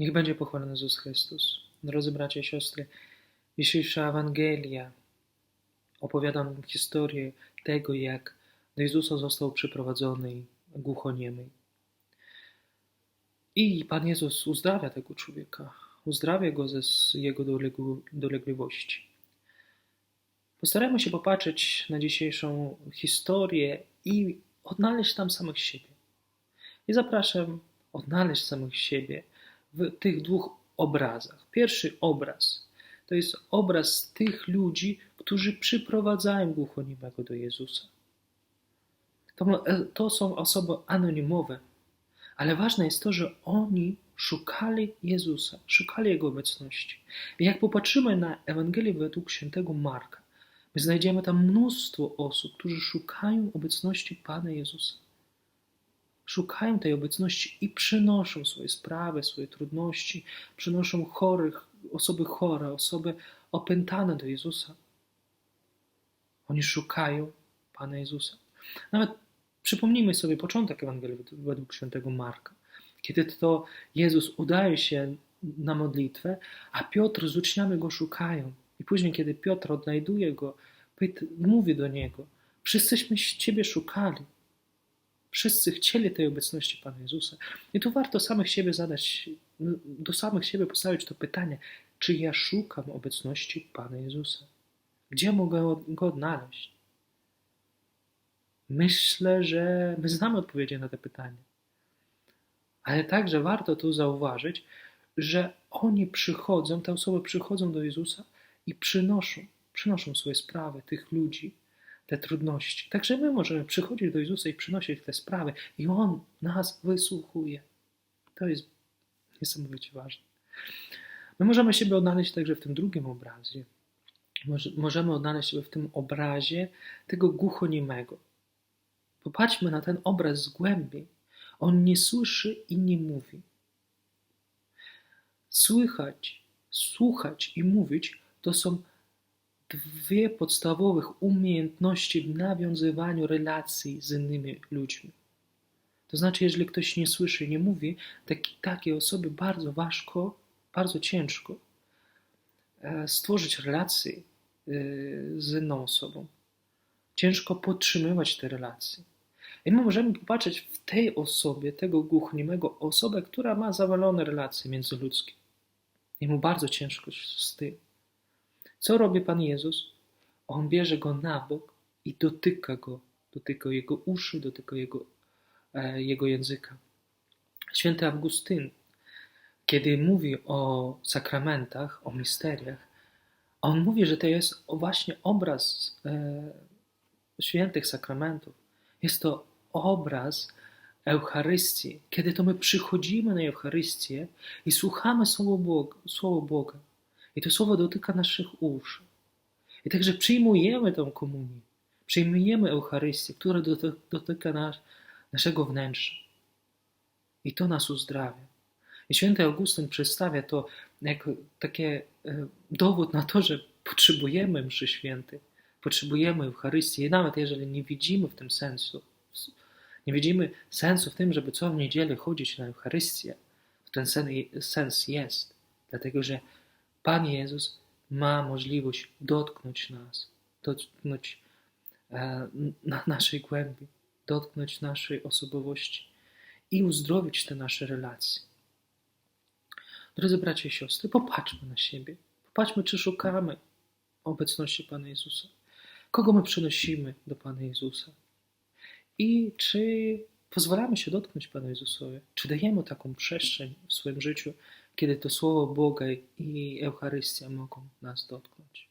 Niech będzie pochwalony Jezus Chrystus. Drodzy bracia i siostry, dzisiejsza Ewangelia opowiada nam historię tego, jak do Jezusa został przyprowadzony głuchoniemy. I Pan Jezus uzdrawia tego człowieka, uzdrawia go ze jego dolegliwości. Postarajmy się popatrzeć na dzisiejszą historię i odnaleźć tam samych siebie. I zapraszam odnaleźć samych siebie w tych dwóch obrazach. Pierwszy obraz to jest obraz tych ludzi, którzy przyprowadzają głuchoniemego do Jezusa. To, to są osoby anonimowe, ale ważne jest to, że oni szukali Jezusa, szukali Jego obecności. I jak popatrzymy na Ewangelię według świętego Marka, my znajdziemy tam mnóstwo osób, którzy szukają obecności Pana Jezusa szukają tej obecności i przynoszą swoje sprawy, swoje trudności, przynoszą chorych, osoby chore, osoby opętane do Jezusa. Oni szukają Pana Jezusa. Nawet przypomnijmy sobie początek Ewangelii według świętego Marka. Kiedy to Jezus udaje się na modlitwę, a Piotr z uczniami go szukają. I później, kiedy Piotr odnajduje go, mówi do niego: Wszyscyśmy Ciebie szukali. Wszyscy chcieli tej obecności Pana Jezusa. I tu warto samych siebie zadać, do samych siebie postawić to pytanie, czy ja szukam obecności Pana Jezusa? Gdzie mogę go odnaleźć? Myślę, że my znamy odpowiedzi na te pytanie. Ale także warto tu zauważyć, że oni przychodzą, te osoby przychodzą do Jezusa i przynoszą, przynoszą swoje sprawy tych ludzi, te trudności. Także my możemy przychodzić do Jezusa i przynosić te sprawy, i On nas wysłuchuje. To jest niesamowicie ważne. My możemy siebie odnaleźć także w tym drugim obrazie. Możemy odnaleźć siebie w tym obrazie tego głuchoniemego. Popatrzmy na ten obraz z głębi. On nie słyszy i nie mówi. Słychać, słuchać i mówić to są dwie podstawowych umiejętności w nawiązywaniu relacji z innymi ludźmi. To znaczy, jeżeli ktoś nie słyszy, nie mówi, taki, takie osoby bardzo ważko, bardzo ciężko e, stworzyć relacje e, z inną osobą. Ciężko podtrzymywać te relacje. I my możemy popatrzeć w tej osobie, tego głuchniemego, osobę, która ma zawalone relacje międzyludzkie. I mu bardzo ciężko z tym. Co robi Pan Jezus? On bierze go na bok i dotyka go, dotyka jego uszy, dotyka jego, e, jego języka. Święty Augustyn, kiedy mówi o sakramentach, o misteriach, on mówi, że to jest właśnie obraz e, świętych sakramentów. Jest to obraz Eucharystii, kiedy to my przychodzimy na Eucharystię i słuchamy Słowa Boga, Słowa Boga i to słowo dotyka naszych uszu. I także przyjmujemy tę komunię, przyjmujemy Eucharystię, która dotyka nas, naszego wnętrza. I to nas uzdrawia. I święty Augustyn przedstawia to jako taki e, dowód na to, że potrzebujemy mszy świętej, potrzebujemy Eucharystii. I nawet jeżeli nie widzimy w tym sensu, nie widzimy sensu w tym, żeby co w niedzielę chodzić na Eucharystię, ten sens jest, dlatego że Pan Jezus ma możliwość dotknąć nas, dotknąć e, na naszej głębi, dotknąć naszej osobowości i uzdrowić te nasze relacje. Drodzy bracia i siostry, popatrzmy na siebie. Popatrzmy, czy szukamy obecności Pana Jezusa. Kogo my przynosimy do Pana Jezusa? I czy pozwalamy się dotknąć Panu Jezusowi? Czy dajemy taką przestrzeń w swoim życiu, kiedy to Słowo Boga i Eucharystia mogą nas dotknąć.